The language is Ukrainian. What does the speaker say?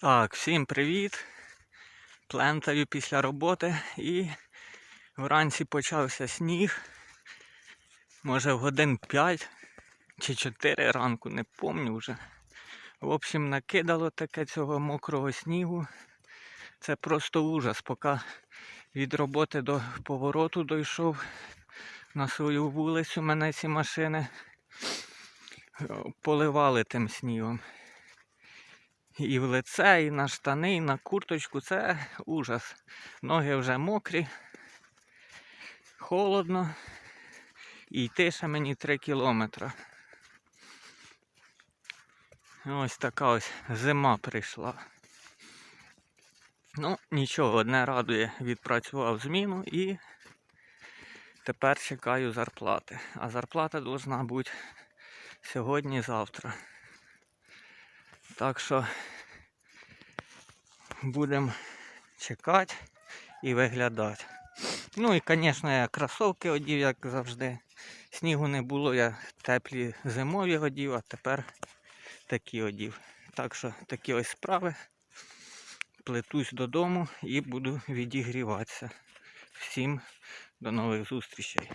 Так, всім привіт. Плентаю після роботи і вранці почався сніг. Може в годин 5 чи 4 ранку, не пам'ятаю вже. В общем, накидало таке цього мокрого снігу. Це просто ужас. Поки від роботи до повороту дійшов на свою вулицю, мене ці машини е, поливали тим снігом. І в лице, і на штани, і на курточку. Це ужас. Ноги вже мокрі, холодно. І йти ще мені 3 кілометри. Ось така ось зима прийшла. Ну, нічого, одне радує, відпрацював зміну і тепер чекаю зарплати. А зарплата повинна бути сьогодні-завтра. Так що будемо чекати і виглядати. Ну і, звісно, я кросовки одів, як завжди. Снігу не було, я теплі зимові одів, а тепер такі одів. Так що такі ось справи. Плетусь додому і буду відігріватися. Всім до нових зустрічей.